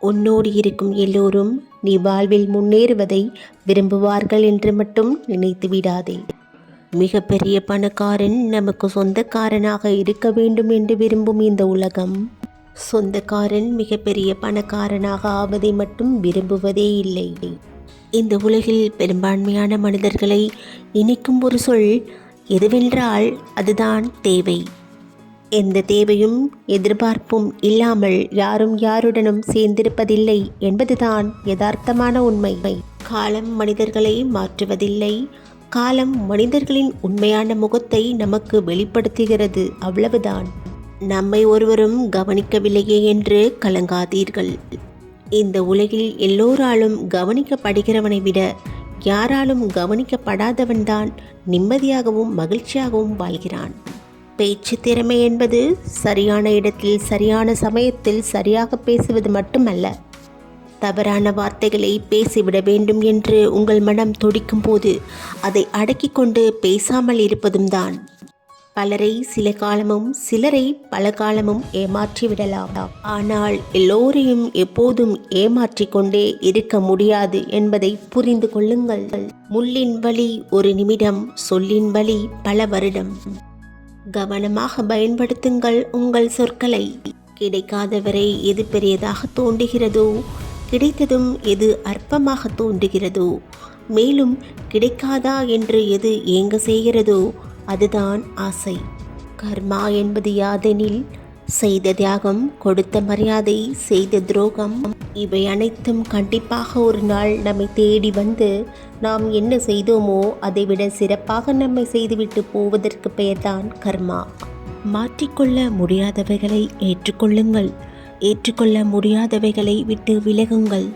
உன்னோடு இருக்கும் எல்லோரும் நீ வாழ்வில் முன்னேறுவதை விரும்புவார்கள் என்று மட்டும் நினைத்து விடாதே. மிகப்பெரிய பணக்காரன் நமக்கு சொந்தக்காரனாக இருக்க வேண்டும் என்று விரும்பும் இந்த உலகம் சொந்தக்காரன் மிகப்பெரிய பணக்காரனாக ஆவதை மட்டும் விரும்புவதே இல்லை. இந்த உலகில் பெரும்பான்மையான மனிதர்களை இணைக்கும் ஒரு சொல் எதுவென்றால் அதுதான் தேவை. எந்த தேவையும் எதிர்பார்ப்பும் இல்லாமல் யாரும் யாருடனும் சேர்ந்திருப்பதில்லை என்பதுதான் யதார்த்தமான உண்மை. காலம் மனிதர்களை மாற்றுவதில்லை. காலம் மனிதர்களின் உண்மையான முகத்தை நமக்கு வெளிப்படுத்துகிறது அவ்வளவுதான். நம்மை ஒருவரும் கவனிக்கவில்லையே என்று கலங்காதீர்கள். இந்த உலகில் எல்லோராலும் கவனிக்கப்படுகிறவனை விட யாராலும் கவனிக்கப்படாதவன்தான் நிம்மதியாகவும் மகிழ்ச்சியாகவும் வாழ்கிறான். பேச்சு திறமை என்பது சரியான இடத்தில் சரியான சமயத்தில் சரியாக பேசுவது மட்டுமல்ல. தவறான வார்த்தைகளை பேசிவிட வேண்டும் என்று உங்கள் மனம் துடிக்கும் போது அதை அடக்கிக் கொண்டு பேசாமல் இருப்பதும் தான். பலரை சில காலமும் சிலரை பல காலமும் ஏமாற்றிவிடலாம் ஆனால் எல்லோரையும் எப்போதும் ஏமாற்றிக் கொண்டே இருக்க முடியாது என்பதை புரிந்து கொள்ளுங்கள். முள்ளின் வழி ஒரு நிமிடம் சொல்லின் வழி பல வருடம். கவனமாக பயன்படுத்துங்கள் உங்கள் சொற்களை. கிடைக்காதவரை எது பெரியதாக தோன்றுகிறதோ கிடைத்ததும் எது அற்பமாக தோன்றுகிறதோ மேலும் கிடைக்காதா என்று எது ஏங்க செய்கிறதோ அதுதான் ஆசை. கர்மா என்பது யாதெனில் செய்த தியாகம் கொடுத்த மரியாதை செய்த துரோகம் இவை அனைத்தும் கண்டிப்பாக ஒரு நாள் நம்மை தேடி வந்து நாம் என்ன செய்தோமோ அதைவிட சிறப்பாக நம்மை செய்துவிட்டு போவதற்கு பெயர்தான் கர்மா. மாற்றிக்கொள்ள முடியாதவைகளை ஏற்றுக்கொள்ளுங்கள். ஏற்றுக்கொள்ள முடியாதவைகளை விட்டு விலகுங்கள்.